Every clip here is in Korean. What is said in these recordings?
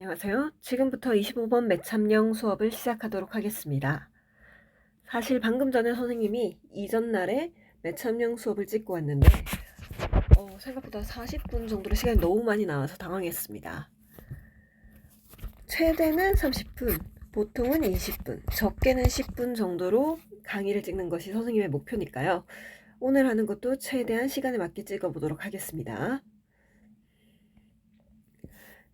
안녕하세요. 지금부터 25번 매참령 수업을 시작하도록 하겠습니다. 사실 방금 전에 선생님이 이전 날에 매참령 수업을 찍고 왔는데 어, 생각보다 40분 정도의 시간이 너무 많이 나와서 당황했습니다. 최대는 30분, 보통은 20분, 적게는 10분 정도로 강의를 찍는 것이 선생님의 목표니까요. 오늘 하는 것도 최대한 시간에 맞게 찍어보도록 하겠습니다.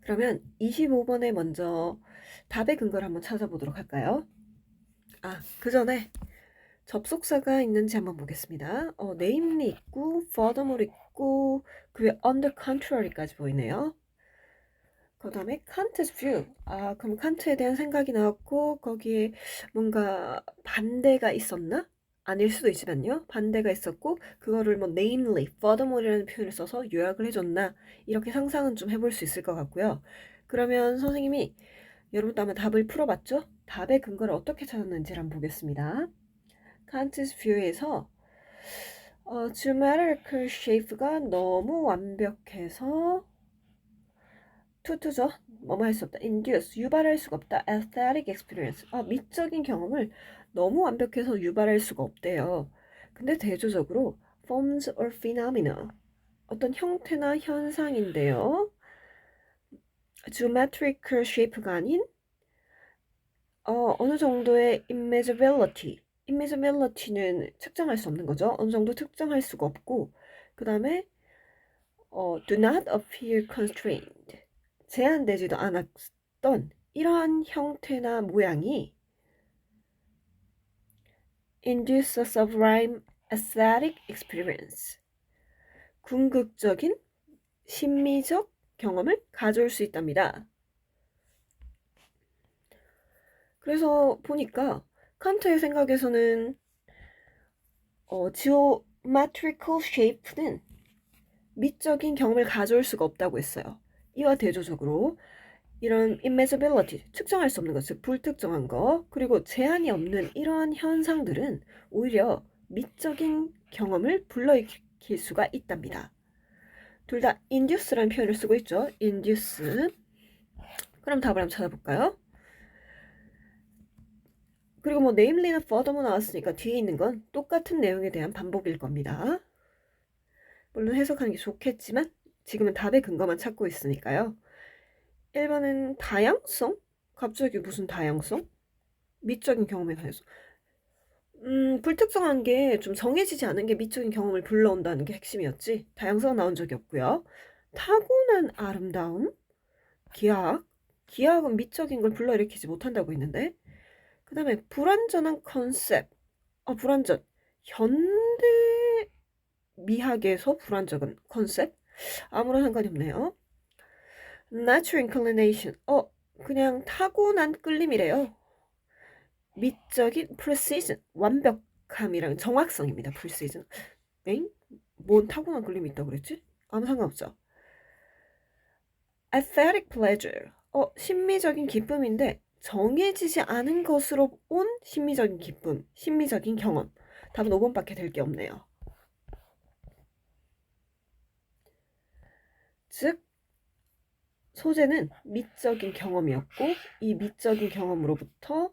그러면 25번에 먼저 답의 근거를 한번 찾아보도록 할까요? 아, 그 전에 접속사가 있는지 한번 보겠습니다. 어, namely 있고, furthermore 있고, 그 위에 under contrary까지 보이네요. 그 다음에 Kant's view. 아, 그럼 칸트에 대한 생각이 나왔고, 거기에 뭔가 반대가 있었나? 아닐 수도 있지만요. 반대가 있었고, 그거를 뭐 namely, furthermore이라는 표현을 써서 요약을 해줬나? 이렇게 상상은 좀 해볼 수 있을 것 같고요. 그러면 선생님이 여러분도 아마 답을 풀어봤죠? 답의 근거를 어떻게 찾았는지를 한번 보겠습니다. 칸트's view에서 어, geometrical shape가 너무 완벽해서 투투죠. 뭐뭐 할 수 없다. induce, 유발할 수가 없다. aesthetic experience, 아, 미적인 경험을 너무 완벽해서 유발할 수가 없대요. 근데 대조적으로 forms or phenomena, 어떤 형태나 현상인데요. geometrical shape가 아닌 어, 어느 정도의 imageability, imageability는 측정할 수 없는 거죠. 어느 정도 특정할 수가 없고 그 다음에 어, do not appear constrained, 제한되지도 않았던 이러한 형태나 모양이 induce a sublime aesthetic experience, 궁극적인 심미적 경험을 가져올 수 있답니다. 그래서 보니까 칸트의 생각에서는 어, geometrical shape는 미적인 경험을 가져올 수가 없다고 했어요. 이와 대조적으로 이런 immeasurability, 측정할 수 없는 것, 즉 불특정한 것, 그리고 제한이 없는 이러한 현상들은 오히려 미적인 경험을 불러일으킬 수가 있답니다. 둘 다 induce라는 표현을 쓰고 있죠. induce. 그럼 답을 한번 찾아볼까요? 그리고 뭐 namely나 furthermore 나왔으니까 뒤에 있는 건 똑같은 내용에 대한 반복일 겁니다. 물론 해석하는 게 좋겠지만 지금은 답의 근거만 찾고 있으니까요. 1번은 다양성? 갑자기 무슨 다양성? 미적인 경험에 관해서. 음, 불특정한 게 좀 정해지지 않은 게 미적인 경험을 불러온다는 게 핵심이었지. 다양성은 나온 적이 없고요. 타고난 아름다움? 기하학? 기하학은 미적인 걸 불러일으키지 못한다고 했는데. 그 다음에 불완전한 컨셉. 아, 불완전. 현대 미학에서 불완전한 컨셉? 아무런 상관이 없네요. Natural inclination. 어, 그냥 타고난 끌림이래요. 미적인 precision. 완벽함이랑 정확성입니다. precision. 엥? 뭔 타고난 끌림이 있다고 그랬지? 아무 상관없죠. aesthetic pleasure. 어, 심미적인 기쁨인데 정해지지 않은 것으로 온 심미적인 기쁨, 심미적인 경험. 답은 5번밖에 될 게 없네요. 즉, 소재는 미적인 경험이었고, 이 미적인 경험으로부터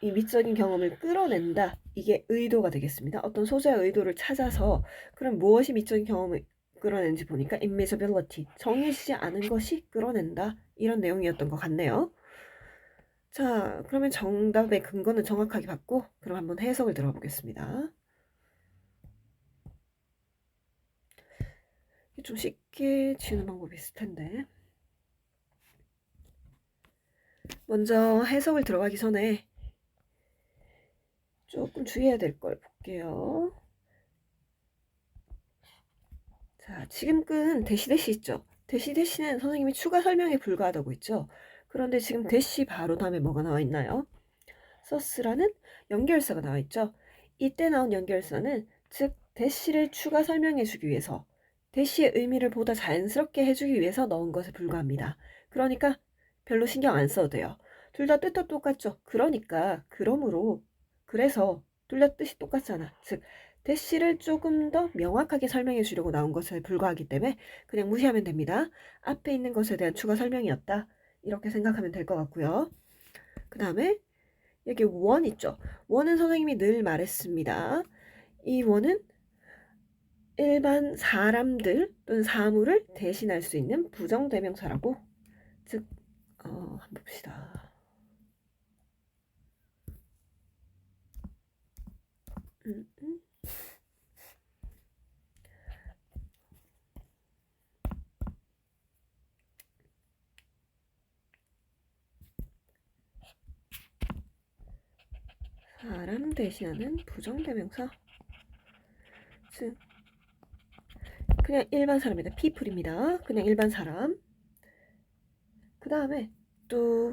이 미적인 경험을 끌어낸다. 이게 의도가 되겠습니다. 어떤 소재의 의도를 찾아서, 그럼 무엇이 미적인 경험을 끌어낸지 보니까 immeasurability, 정해지지 않은 것이 끌어낸다. 이런 내용이었던 것 같네요. 자, 그러면 정답의 근거는 정확하게 받고, 그럼 한번 해석을 들어보겠습니다. 좀 쉽게 지우는 방법이 있을 텐데. 먼저 해석을 들어가기 전에 조금 주의해야 될 걸 볼게요. 자, 지금 끈 대시 대시 있죠? 대시 대시는 선생님이 추가 설명에 불과하다고 했죠? 그런데 지금 대시 바로 다음에 뭐가 나와 있나요? 서스라는 연결사가 나와 있죠? 이때 나온 연결사는 즉 대시를 추가 설명해 주기 위해서 대시의 의미를 보다 자연스럽게 해주기 위해서 넣은 것에 불과합니다. 그러니까 별로 신경 안 써도 돼요. 둘 다 뜻도 똑같죠. 그러니까 그러므로 그래서 둘 다 뜻이 똑같잖아. 즉 대시를 조금 더 명확하게 설명해 주려고 나온 것에 불과하기 때문에 그냥 무시하면 됩니다. 앞에 있는 것에 대한 추가 설명이었다. 이렇게 생각하면 될 것 같고요. 그 다음에 여기 원 있죠. 원은 선생님이 늘 말했습니다. 이 원은 일반 사람들 또는 사물을 대신할 수 있는 부정대명사라고 즉 어, 한번 봅시다. 음, 음. 사람 대신하는 부정대명사 즉 그냥 일반 사람입니다. people입니다. 그냥 일반 사람 그 다음에 또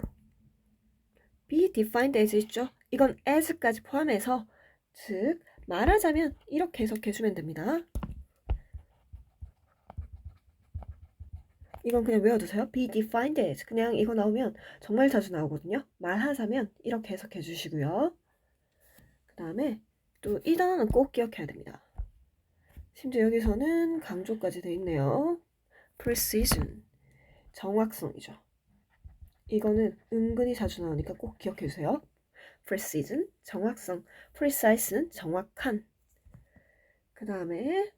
be defined as 있죠. 이건 as까지 포함해서 즉 말하자면 이렇게 해석해 주면 됩니다. 이건 그냥 외워두세요. be defined as 그냥 이거 나오면 정말 자주 나오거든요. 말하자면 이렇게 해석해 주시고요. 그 다음에 또 이 단어는 꼭 기억해야 됩니다. 심지어 여기서는 강조까지 돼 있네요. precision 정확성이죠. 이거는 은근히 자주 나오니까 꼭 기억해 주세요. precision 정확성, precise는 정확한. 그 다음에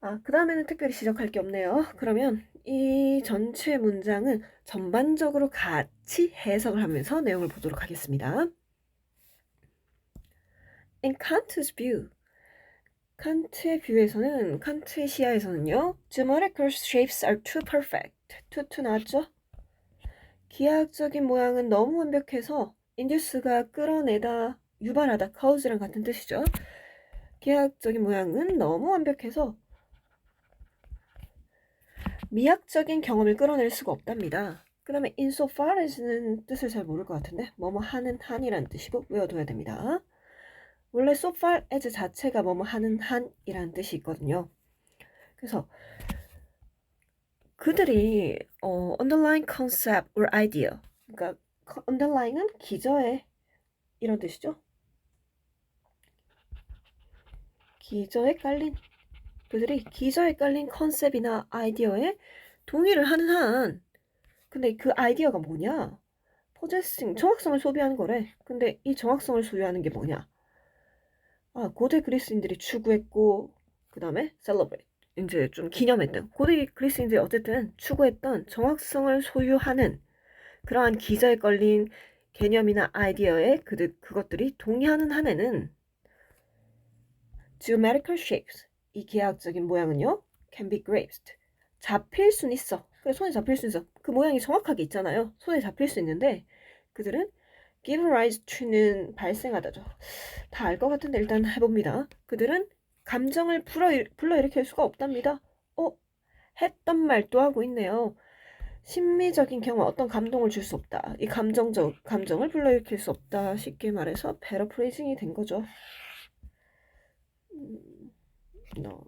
아, 그 다음에는 특별히 지적할 게 없네요. 그러면 이 전체 문장은 전반적으로 같이 해석을 하면서 내용을 보도록 하겠습니다. In Kant's view, 칸트의 뷰에서는 칸트의 시야에서는요. Geometrical shapes are too perfect. Too 나왔죠? 기하학적인 모양은 너무 완벽해서 인듀스가 끌어내다 유발하다 cause랑 같은 뜻이죠. 기하학적인 모양은 너무 완벽해서 미학적인 경험을 끌어낼 수가 없답니다. 그 다음에 insofar as는 뜻을 잘 모를 것 같은데 뭐뭐 하는 한이라는 뜻이고 외워둬야 됩니다. 원래 so far as 자체가 뭐뭐 하는 한이라는 뜻이 있거든요. 그래서 그들이 어, underlying concept or idea 그러니까 underlying은 기저에 이런 뜻이죠. 기저에 깔린 그들이 기저에 깔린 컨셉이나 아이디어에 동의를 하는 한 근데 그 아이디어가 뭐냐? 포제싱 정확성을 소비하는 거래. 근데 이 정확성을 소유하는 게 뭐냐? 아, 고대 그리스인들이 추구했고 그 다음에 이 제 좀 기념했던 고대 그리스인들이 어쨌든 추구했던 정확성을 소유하는 그러한 기저에 걸린 개념이나 아이디어에 그들 그것들이 동의하는 한에는 geometrical shapes 이 기하학적인 모양은요 can be grasped 잡힐 수는 있어. 그래 손에 잡힐 수 있어. 그 모양이 정확하게 있잖아요. 손에 잡힐 수 있는데 그들은 give rise to는 발생하다죠. 다 알 것 같은데 일단 해봅니다. 그들은 감정을 불러, 불러일으킬 수가 없답니다 어? 했던 말또 하고 있네요 심미적인 경험 어떤 감동을 줄 수 없다 이 감정적 감정을 불러일으킬 수 없다 쉽게 말해서 패러프레이징이 된 거죠 음, no.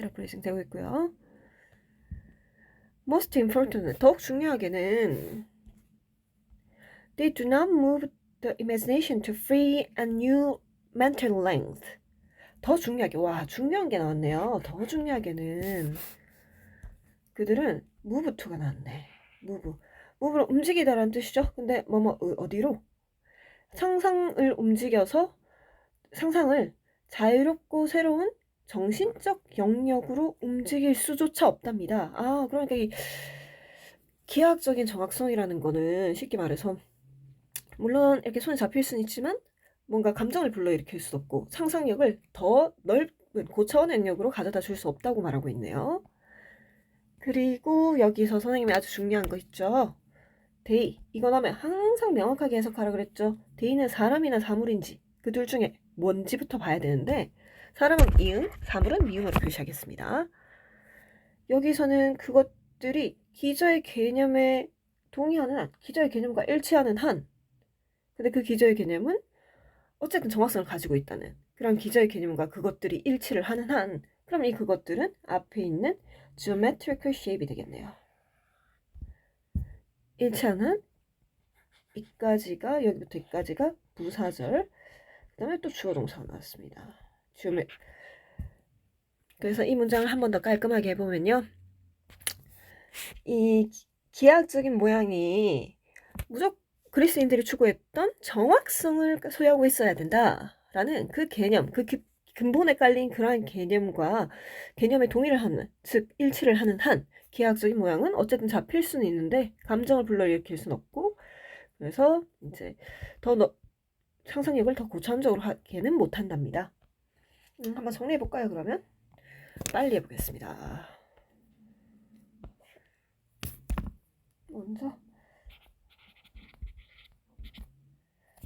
패러프레이징 되고 있고요. Most important, 더욱 중요하게는 They do not move the imagination to free and new mental length. 더 중요하게, 와, 중요한 게 나왔네요. 더 중요하게는 그들은 move to가 나왔네. move. move를 움직이다라는 뜻이죠. 근데 뭐뭐 어디로? 상상을 움직여서 상상을 자유롭고 새로운 정신적 영역으로 움직일 수조차 없답니다. 아, 그러니까 이 기하학적인 정확성이라는 거는 쉽게 말해서 물론 이렇게 손에 잡힐 수는 있지만 뭔가 감정을 불러일으킬 수 없고 상상력을 더 넓은 고차원의 영역으로 가져다 줄 수 없다고 말하고 있네요. 그리고 여기서 선생님이 아주 중요한 거 있죠. 데이 이건 하면 항상 명확하게 해석하라 그랬죠. 데이는 사람이나 사물인지 그 둘 중에 뭔지부터 봐야 되는데 사람은 이응, 사물은 미음으로 표시하겠습니다. 여기서는 그것들이 기저의 개념에 동의하는 한, 기저의 개념과 일치하는 한. 근데 그 기저의 개념은 어쨌든 정확성을 가지고 있다는 그런 기저의 개념과 그것들이 일치를 하는 한, 그럼 이 그것들은 앞에 있는 geometrical shape이 되겠네요. 일치하는 한, 이까지가 여기부터 이까지가 부사절, 그 다음에 또 주어 동사가 나왔습니다. 주메 그래서 이 문장을 한 번 더 깔끔하게 해보면요. 이 기- 기하학적인 모양이 무조건 그리스인들이 추구했던 정확성을 소유하고 있어야 된다라는 그 개념, 그 기- 근본에 깔린 그러한 개념과 개념에 동의를 하는, 즉 일치를 하는 한 기하학적인 모양은 어쨌든 잡힐 수는 있는데 감정을 불러일으킬 수는 없고 그래서 이제 더 너- 상상력을 더 고차원적으로 하기는 못한답니다. 음, 한번 정리해 볼까요? 그러면 빨리 해보겠습니다. 먼저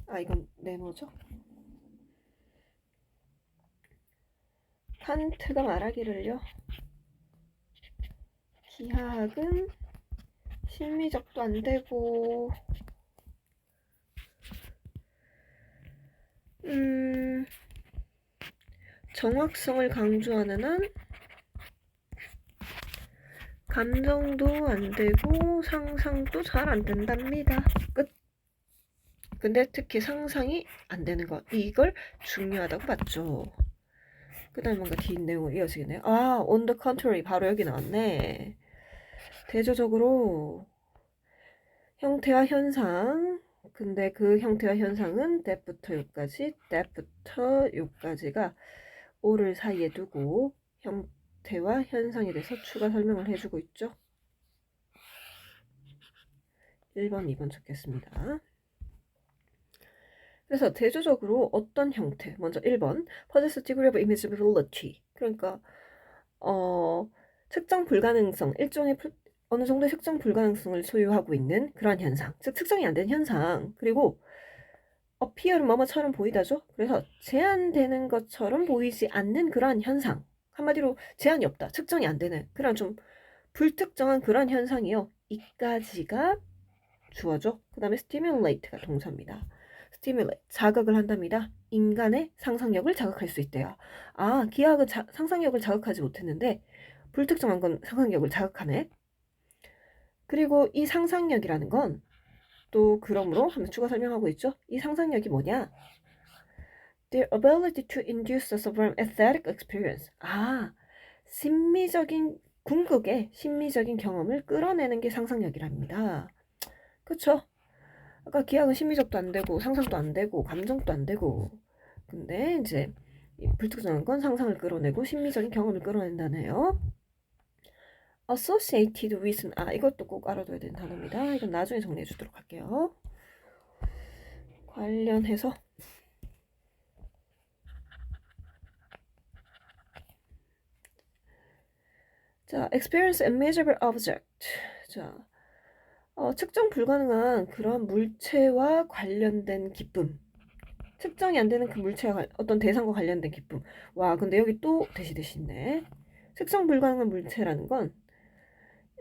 아 이건 네모죠? 칸트가 말하기를요. 기하학은 심미적도 안 되고 음 정확성을 강조하는 한 감정도 안 되고 상상도 잘 안 된답니다. 끝. 근데 특히 상상이 안 되는 것 이걸 중요하다고 봤죠. 그 다음 뭔가 긴 내용으로 이어지겠네요. 아, on the contrary 바로 여기 나왔네. 대조적으로 형태와 현상. 근데 그 형태와 현상은 that부터 요까지, that부터 요까지가 오를 사이에 두고 형태와 현상에 대해서 추가 설명을 해주고 있죠. 1번, 2번 적겠습니다. 그래서 대조적으로 어떤 형태? 먼저 1번 possess degree of imageability. 그러니까 어, 측정 불가능성, 일종의 풀- 어느 정도의 측정 불가능성을 소유하고 있는 그러한 현상, 즉 측정이 안 된 현상. 그리고 appear은 뭐뭐처럼 보이다죠. 그래서 제한되는 것처럼 보이지 않는 그러한 현상. 한마디로 제한이 없다, 측정이 안 되는 그런 좀 불특정한 그러한 현상이요. 이까지가 주어죠. 그 다음에 stimulate가 동사입니다. Stimulate, 자극을 한답니다. 인간의 상상력을 자극할 수 있대요. 아, 기하학은 자- 상상력을 자극하지 못했는데 불특정한 건 상상력을 자극하네. 그리고 이 상상력이라는 건 또 그러므로 한번 추가 설명하고 있죠. 이 상상력이 뭐냐? Their ability to induce a sublime aesthetic experience. 아, 심미적인 궁극의 심미적인 경험을 끌어내는 게 상상력이랍니다. 그쵸? 아까 기하학은 심미적도 안 되고 상상도 안 되고 감정도 안 되고 근데 이제 이 불특정한 건 상상을 끌어내고 심미적인 경험을 끌어낸다네요. associated with는 아 이것도 꼭 알아둬야 되는 단어입니다. 이건 나중에 정리해 주도록 할게요. 관련해서 자, experience a measurable object. 자, 어, 측정 불가능한 그런 물체와 관련된 기쁨. 측정이 안 되는 그 물체와 관- 어떤 대상과 관련된 기쁨. 와, 근데 여기 또 대시 대시 있네. 측정 불가능한 물체라는 건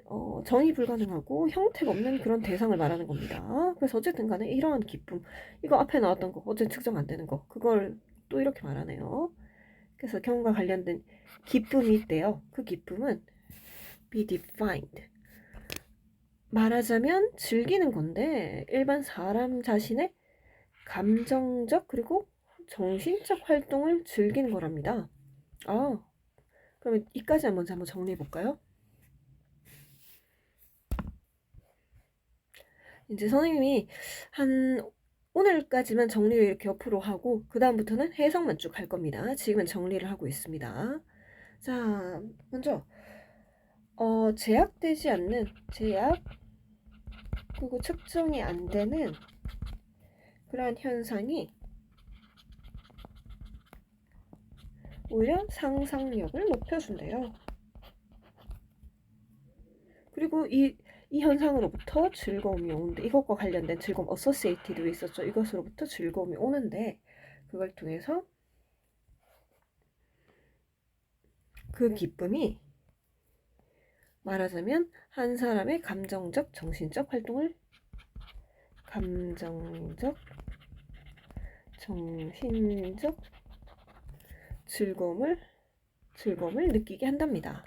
어, 정의 불가능하고 형태가 없는 그런 대상을 말하는 겁니다. 그래서 어쨌든 간에 이러한 기쁨, 이거 앞에 나왔던 거, 어쨌든 측정 안 되는 거, 그걸 또 이렇게 말하네요. 그래서 경험과 관련된 기쁨이 있대요. 그 기쁨은 be defined. 말하자면 즐기는 건데 일반 사람 자신의 감정적 그리고 정신적 활동을 즐기는 거랍니다. 아, 그러면 이까지 한번 한번 정리해 볼까요? 이제 선생님이 한 오늘까지만 정리를 이렇게 옆으로 하고 그 다음부터는 해석만 쭉 할 겁니다. 지금은 정리를 하고 있습니다. 자, 먼저 어, 제약되지 않는 제약 그리고 측정이 안 되는 그러한 현상이 오히려 상상력을 높여준대요. 그리고 이, 이 현상으로부터 즐거움이 오는데 이것과 관련된 즐거움 associated도 있었죠. 이것으로부터 즐거움이 오는데 그걸 통해서 그 기쁨이 말하자면 한 사람의 감정적, 정신적 활동을 감정적, 정신적 즐거움을 즐거움을 느끼게 한답니다.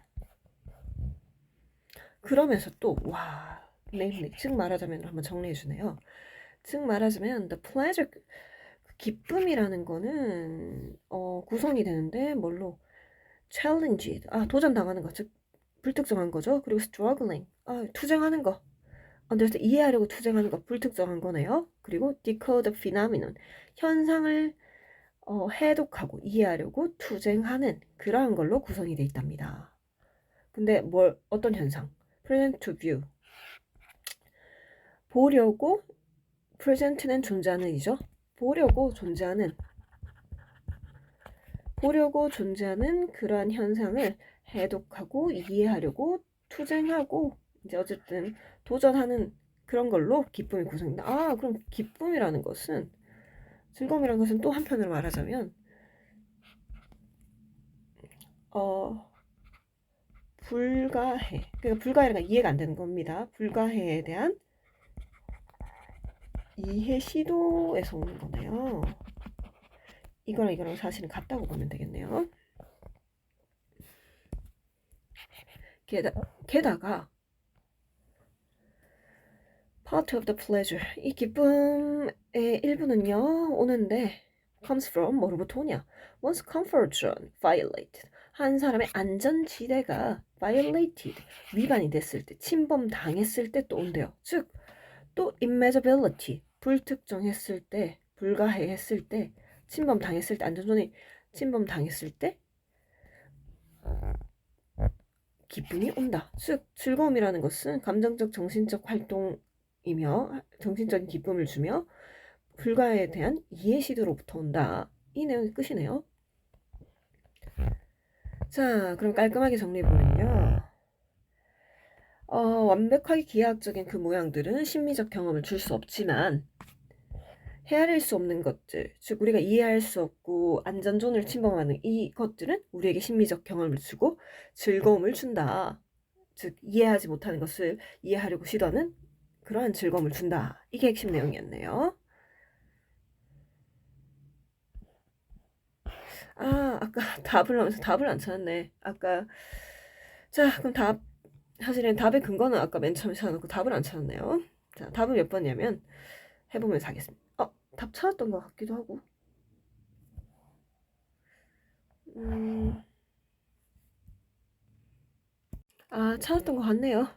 그러면서 또 와, 네임리 즉 말하자면 한번 정리해 주네요. 즉 말하자면 the pleasure 그 기쁨이라는 거는 어, 구성이 되는데 뭘로 challenged 아 도전 당하는 거즉 불특정한 거죠. 그리고 struggling 아, 투쟁하는 거. understand 이해하려고 투쟁하는 거 불특정한 거네요. 그리고 decode phenomenon 현상을 어, 해독하고 이해하려고 투쟁하는 그러한 걸로 구성이 돼 있답니다. 근데 뭘 어떤 현상? present to view 보려고 present는 존재하는 이죠. 보려고 존재하는 보려고 존재하는 그러한 현상을 해독하고 이해하려고 투쟁하고 이제 어쨌든 도전하는 그런 걸로 기쁨이 구성된다. 아, 그럼 기쁨이라는 것은 즐거움이라는 것은 또 한편으로 말하자면 어 불가해. 그러니까 불가해가 이해가 안 되는 겁니다. 불가해에 대한 이해 시도에서 오는 거네요. 이거랑 이거랑 사실은 같다고 보면 되겠네요. 게다, 게다가 part of the pleasure. 이 기쁨의 일부는요 오는데 comes from 뭐로부터 오냐? once comfort zone violated. 한 사람의 안전지대가 violated. 위반이 됐을 때 침범 당했을 때 또 온대요. 즉 또 immeasurability 불특정했을 때 불가해했을 때 침범 당했을 때 안전존이 침범 당했을 때 기쁨이 온다. 즉 즐거움이라는 것은 감정적 정신적 활동이며 정신적인 기쁨을 주며 불가에 대한 이해 시도로부터 온다. 이 내용이 끝이네요. 자, 그럼 깔끔하게 정리해보면요. 어, 완벽하게 기하학적인 그 모양들은 심미적 경험을 줄 수 없지만 헤아릴 수 없는 것들, 즉 우리가 이해할 수 없고 안전존을 침범하는 이 것들은 우리에게 심미적 경험을 주고 즐거움을 준다. 즉 이해하지 못하는 것을 이해하려고 시도하는 그러한 즐거움을 준다. 이게 핵심 내용이었네요. 아, 아까 답을 하면서 답을 안 찾았네. 아까 자, 그럼 답 사실은 답의 근거는 아까 맨 처음에 찾아놓고 답을 안 찾았네요. 자, 답은 몇 번이냐면 해보면서 하겠습니다. 어, 답 찾았던 것 같기도 하고. 음, 아, 찾았던 것 같네요.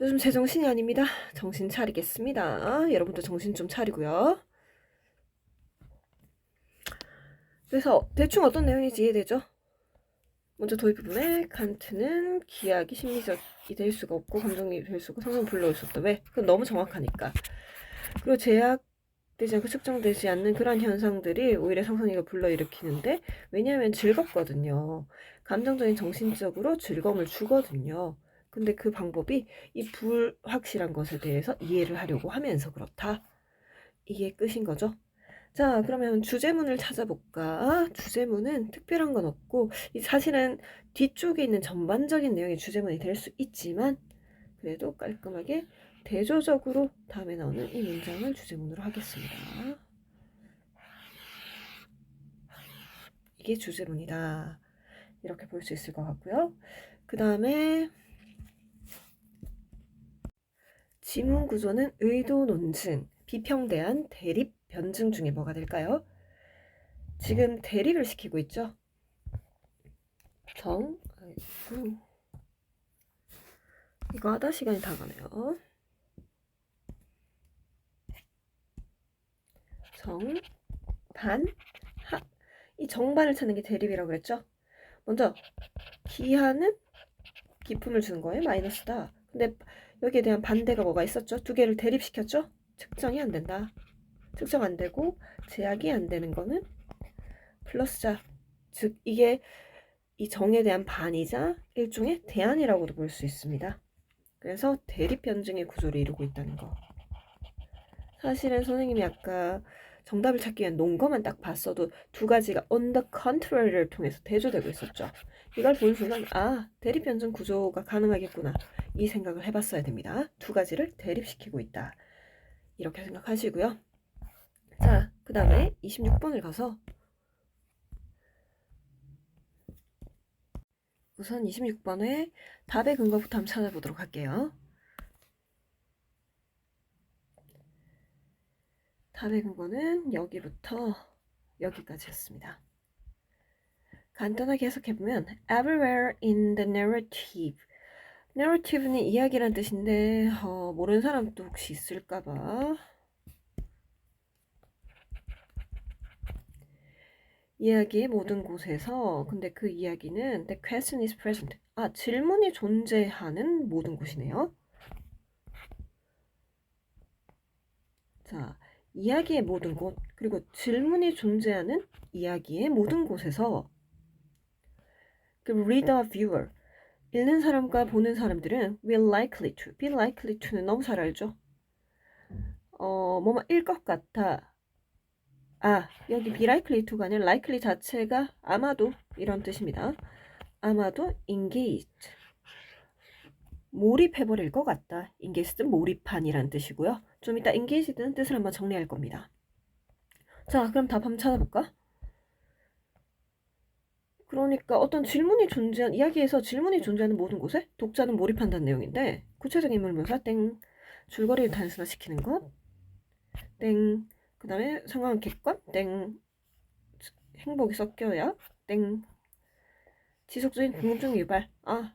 요즘 제 정신이 아닙니다. 정신 차리겠습니다. 여러분도 정신 좀 차리고요. 그래서 대충 어떤 내용인지 이해되죠? 먼저 도입 부분에 칸트는 기하학이 심리적이 될 수가 없고 감정이 될 수가 상상 불러올 수 없다. 왜? 그건 너무 정확하니까. 그리고 제약 되지 않고 측정되지 않는 그런 현상들이 오히려 상상력을 불러일으키는데 왜냐하면 즐겁거든요. 감정적인 정신적으로 즐거움을 주거든요. 근데 그 방법이 이 불확실한 것에 대해서 이해를 하려고 하면서 그렇다. 이게 끝인 거죠. 자, 그러면 주제문을 찾아볼까? 주제문은 특별한 건 없고, 이 사실은 뒤쪽에 있는 전반적인 내용이 주제문이 될 수 있지만, 그래도 깔끔하게 대조적으로 다음에 나오는 이 문장을 주제문으로 하겠습니다. 이게 주제문이다. 이렇게 볼 수 있을 것 같고요. 그 다음에 지문 구조는 의도 논증, 비평대안, 대립, 변증 중에 뭐가 될까요? 지금 대립을 시키고 있죠. 정, 아이고. 이거 하다 시간이 다 가네요. 정, 반, 하. 이 정반을 찾는 게 대립이라고 그랬죠? 먼저 기하는 기품을 주는 거예요. 마이너스다. 근데 여기에 대한 반대가 뭐가 있었죠? 두 개를 대립시켰죠? 측정이 안 된다. 측정 안 되고 제약이 안 되는 거는 플러스자. 즉 이게 이 정에 대한 반이자 일종의 대안이라고도 볼 수 있습니다. 그래서 대립 변증의 구조를 이루고 있다는 거. 사실은 선생님이 아까 정답을 찾기 위한 논거만 딱 봤어도 두 가지가 on the contrary를 통해서 대조되고 있었죠. 이걸 본 순간 아 대립 변증 구조가 가능하겠구나 이 생각을 해봤어야 됩니다. 두 가지를 대립시키고 있다. 이렇게 생각하시고요. 자, 그 다음에 26번을 가서 우선 26번에 답의 근거부터 한번 찾아보도록 할게요. 답의 근거는 여기부터 여기까지였습니다. 간단하게 해석해보면 everywhere in the narrative. narrative는 이야기란 뜻인데 어, 모르는 사람도 혹시 있을까봐. 이야기의 모든 곳에서 근데 그 이야기는 the question is present. 아 질문이 존재하는 모든 곳이네요. 자 이야기의 모든 곳 그리고 질문이 존재하는 이야기의 모든 곳에서 그 reader, viewer 읽는 사람과 보는 사람들은 will likely to, be likely to는 너무 잘 알죠? 어, 뭐뭐 일것 같아. 아, 여기 be likely to가 아니라 likely 자체가 아마도 이런 뜻입니다. 아마도 engaged. 몰입해버릴 것 같다. engaged는 몰입한이란 뜻이고요. 좀 이따 engaged는 뜻을 한번 정리할 겁니다. 자, 그럼 답 한번 찾아볼까? 그러니까 어떤 질문이 존재한 이야기에서 질문이 존재하는 모든 곳에 독자는 몰입한다는 내용인데 구체적인 인물명사 땡 줄거리를 단순화시키는 것 땡. 그 다음에 상황 객관 땡. 행복이 섞여야 땡. 지속적인 궁금증 유발 아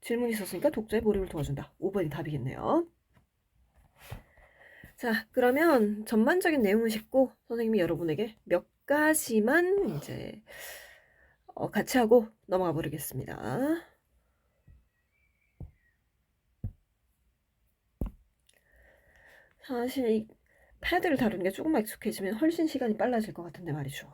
질문이 있었으니까 독자의 몰입을 도와준다. 5번이 답이겠네요. 자 그러면 전반적인 내용은 쉽고 선생님이 여러분에게 몇 가지만 이제 어, 같이 하고 넘어가 버리겠습니다. 사실 이 패드를 다루는 게 조금만 익숙해지면 훨씬 시간이 빨라질 것 같은데 말이죠.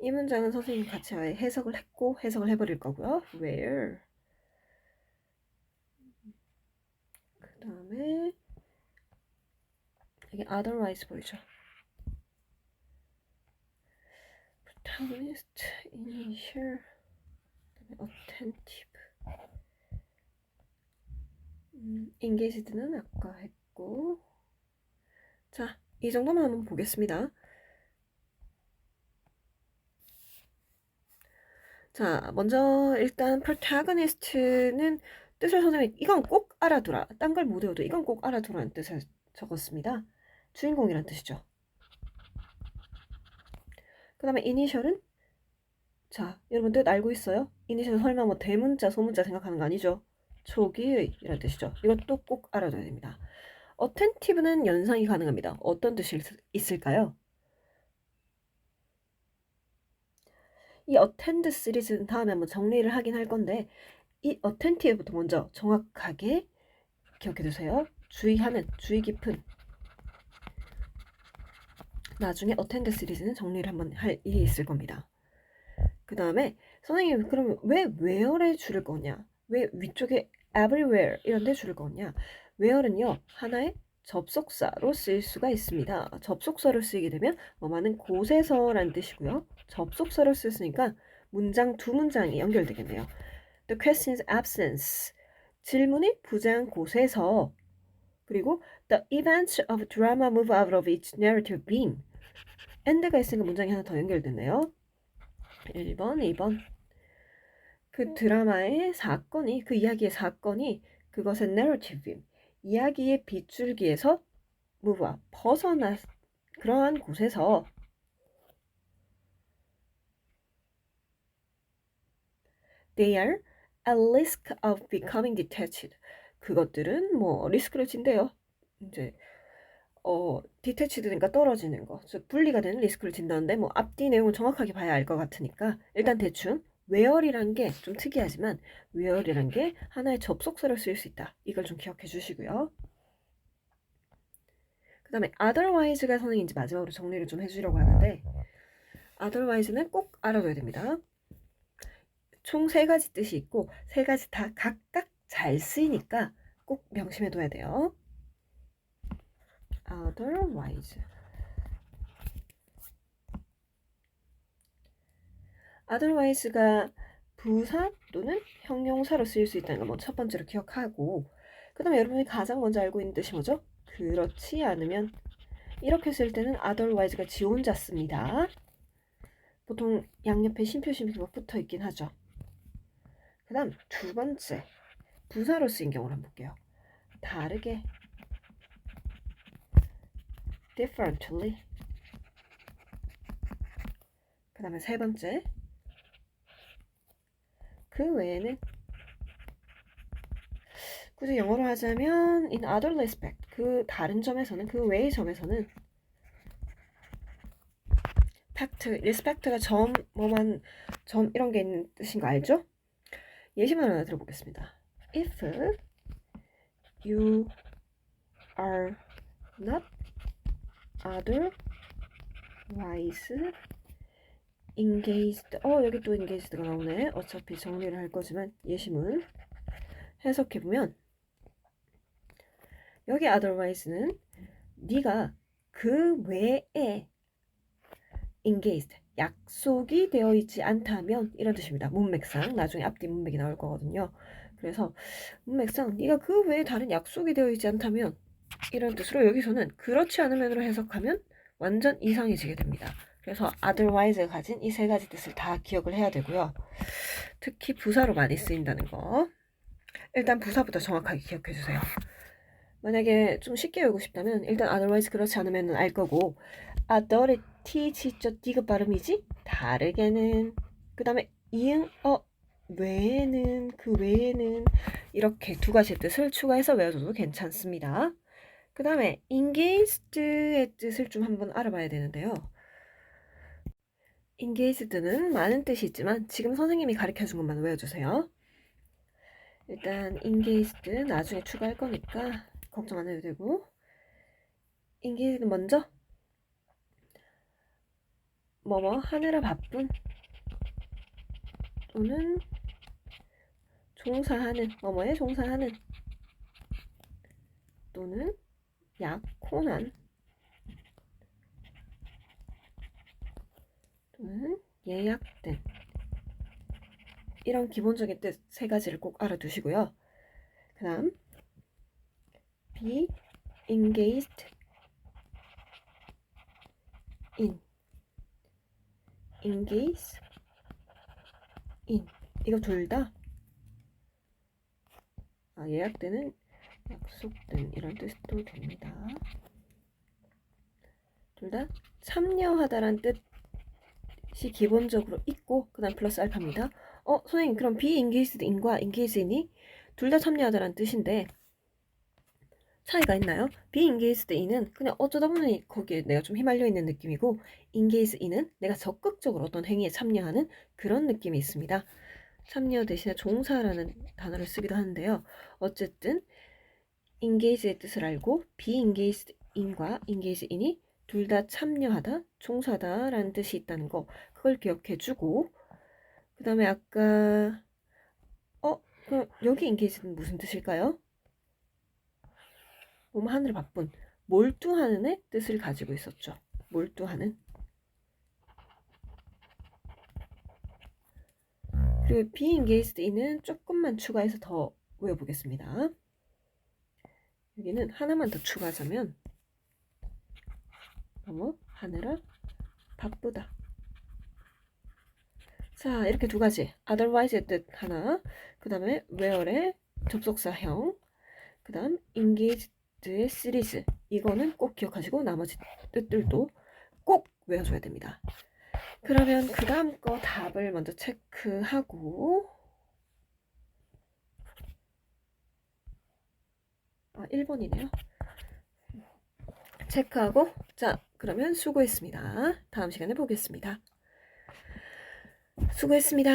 이 문장은 선생님 같이 해석을 했고 해석을 해버릴 거고요. where 다음에 이게 otherwise 보이죠. protagonist, initial, attentive. 음, engaged는 아까 했고. 자, 이 정도만 한번 보겠습니다. 자, 먼저 일단 protagonist는 뜻을 선생님이 이건 꼭 알아두라. 딴 걸 못 외워도 이건 꼭 알아두라는 뜻을 적었습니다. 주인공이란 뜻이죠. 그 다음에 이니셜은 자 여러분 뜻 알고 있어요? 이니셜은 설마 뭐 대문자 소문자 생각하는 거 아니죠? 초기의 이란 뜻이죠. 이것도 꼭 알아둬야 됩니다. 어텐티브는 연상이 가능합니다. 어떤 뜻이 있을까요? 이 어텐드 시리즈는 다음에 한번 정리를 하긴 할 건데 이 어텐티브부터 먼저 정확하게 기억해 두세요. 주의하는 주의 깊은 나중에 어텐드 시리즈는 정리를 한번 할 일이 있을 겁니다. 그 다음에 선생님 그러면 왜 where에 줄을 거냐? 왜 위쪽에 everywhere 이런 데 줄을 거냐? where는요 하나의 접속사로 쓰일 수가 있습니다. 접속사로 쓰이게 되면 뭐 많은 곳에서라는 뜻이고요. 접속사로 쓰으니까 문장 두 문장이 연결되겠네요. The question's absence 질문이 부재한 곳에서 그리고 the events of drama move out of its narrative beam. and가 있으니까 문장이 하나 더 연결됐네요. 1번, 2번. 그 드라마의 사건이, 그 이야기의 사건이 그것의 narrative beam, 이야기의 빗줄기에서 move out, 벗어나, 그러한 곳에서 they are at risk of becoming detached. 그것들은 뭐 리스크를 진대요. 이제 어 디테치드니까 떨어지는 거, 즉 분리가 되는 리스크를 진다는데 뭐 앞뒤 내용을 정확하게 봐야 알 것 같으니까 일단 대충 웨어리란 게 좀 특이하지만 웨어리란 게 하나의 접속사로 쓰일 수 있다. 이걸 좀 기억해 주시고요. 그 다음에 otherwise가 선생님 이제 마지막으로 정리를 좀 해주려고 하는데 otherwise는 꼭 알아둬야 됩니다. 총 세 가지 뜻이 있고 세 가지 다 각각 잘 쓰이니까 꼭 명심해 둬야 돼요. otherwise. otherwise가 부사 또는 형용사로 쓰일 수 있다는 거첫 번째로 기억하고 그 다음에 여러분이 가장 먼저 알고 있는 뜻이 뭐죠? 그렇지 않으면 이렇게 쓸 때는 otherwise가 지 혼자 씁니다. 보통 양옆에 심표심표가 붙어 있긴 하죠. 그 다음 두 번째 부사로 쓰인 경우를 한번 볼게요. 다르게 differently 그 다음에 세 번째 그 외에는 굳이 영어로 하자면 in other respect 그 다른 점에서는 그 외의 점에서는 fact, respect가 점 뭐만 점 이런 게 있는 뜻인 거 알죠? 예시문 하나 들어보겠습니다. If you are not otherwise engaged 어 여기 또 engaged가 나오네 어차피 정리를 할 거지만 예시문 해석해 보면 여기 otherwise는 네가 그 외에 engaged 약속이 되어 있지 않다면 이런 뜻입니다. 문맥상 나중에 앞뒤 문맥이 나올 거거든요. 그래서 문맥상 네가 그 외에 다른 약속이 되어 있지 않다면 이런 뜻으로 여기서는 그렇지 않으면으로 해석하면 완전 이상해지게 됩니다. 그래서 otherwise가 가진 이 세 가지 뜻을 다 기억을 해야 되고요. 특히 부사로 많이 쓰인다는 거. 일단 부사부터 정확하게 기억해 주세요. 만약에 좀 쉽게 외우고 싶다면 일단 otherwise 그렇지 않으면 알 거고 other t 지저 디귿 발음이지 다르게는 그 다음에 이응 어 외에는 그 외에는 이렇게 두 가지 뜻을 추가해서 외워줘도 괜찮습니다. 그 다음에 engaged의 뜻을 좀 한번 알아봐야 되는데요. engaged는 많은 뜻이 있지만 지금 선생님이 가르쳐준 것만 외워주세요. 일단 engaged 나중에 추가할 거니까 걱정 안 해도 되고 engaged 먼저 뭐뭐 하느라 바쁜? 또는 종사하는 뭐뭐에 종사하는. 또는 약혼한. 또는 예약된. 이런 기본적인 뜻 세 가지를 꼭 알아두시고요. 그 다음 be engaged in engage in 이거 둘 다 아, 예약되는 약속된 이런 뜻도 됩니다. 둘 다 참여하다란 뜻이 기본적으로 있고 그 다음 플러스 알파입니다. 어 선생님 그럼 be engaged in과 engage in이 둘 다 참여하다란 뜻인데 차이가 있나요? be engaged in은 그냥 어쩌다 보니 거기에 내가 좀 휘말려 있는 느낌이고 engage in은 내가 적극적으로 어떤 행위에 참여하는 그런 느낌이 있습니다. 참여 대신에 종사라는 단어를 쓰기도 하는데요. 어쨌든 engage의 뜻을 알고 be engaged in과 engage in이 둘 다 참여하다, 종사다 라는 뜻이 있다는 거 그걸 기억해 주고 그 다음에 아까 어? 여기 engage는 무슨 뜻일까요? 몸 하늘 바쁜 몰두하는의 뜻을 가지고 있었죠. 몰두하는 그리고 be engaged in은 조금만 추가해서 더 외워보겠습니다. 여기는 하나만 더 추가하자면 너무 하느라 바쁘다. 자 이렇게 두 가지 otherwise의 뜻 하나 그 다음에 where의 접속사형 그 다음 engaged 의 시리즈 이거는 꼭 기억하시고 나머지 뜻들도 꼭 외워줘야 됩니다. 그러면 그 다음 거 답을 먼저 체크하고 아 1번이네요. 체크하고 자 그러면 수고했습니다. 다음 시간에 보겠습니다. 수고했습니다.